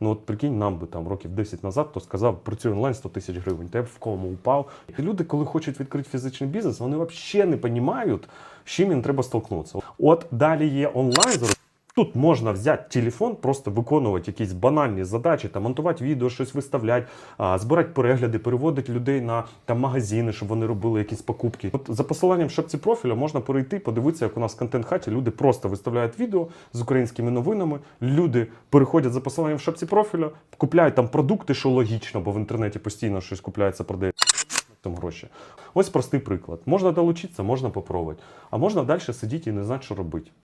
Ну от прикинь, нам би там років 10 назад, хто сказав, працює онлайн 100 тисяч гривень, я б в кому упав. І люди, коли хочуть відкрити фізичний бізнес, вони взагалі не розуміють, з чим їм треба столкнутися. От далі є онлайн. Тут можна взяти телефон, просто виконувати якісь банальні задачі, там монтувати відео, щось виставляти, збирати перегляди, переводити людей на там магазини, щоб вони робили якісь покупки. От за посиланням в шапці профіля можна перейти, подивитися, як у нас в контент-хаті люди просто виставляють відео з українськими новинами. Люди переходять за посиланням в шапці профіля, купляють там продукти, що логічно, бо в інтернеті постійно щось купляється, продається. Там гроші. Ось простий приклад. Можна долучитися, можна попробувати. А можна далі сидіти і не знати, що робити.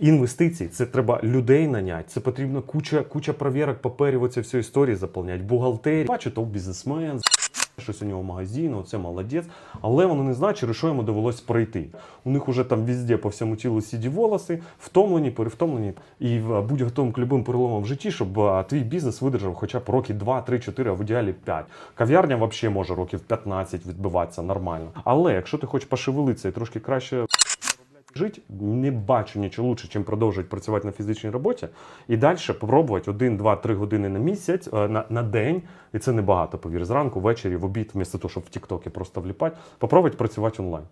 інвестиції, це треба людей наняти, це потрібно куча, куча провірок, паперів, оці всю історії заповняти, бухгалтерії. Бачу, то бізнесмен, щось у нього магазин, це молодець. Але вони не знають, через що йому довелось пройти. У них уже там везде по всьому тілу сіді волоси, втомлені, перевтомлені, і будь готовим к любим переломам в житті, щоб твій бізнес видержав хоча б роки 2, 3, 4, а в ідеалі 5. Кав'ярня взагалі може років 15 відбиватися нормально. Але якщо ти хочеш пошевелитися і трошки краще жити, не бачу нічого лучше, чим продовжувати працювати на фізичній роботі. І далі спробувати 1, 2, 3 години на місяць, е, на, на день, і це небагато, повір, зранку, ввечері, в обід, вмісто того, щоб в Тіктокі просто вліпати, попробувати працювати онлайн.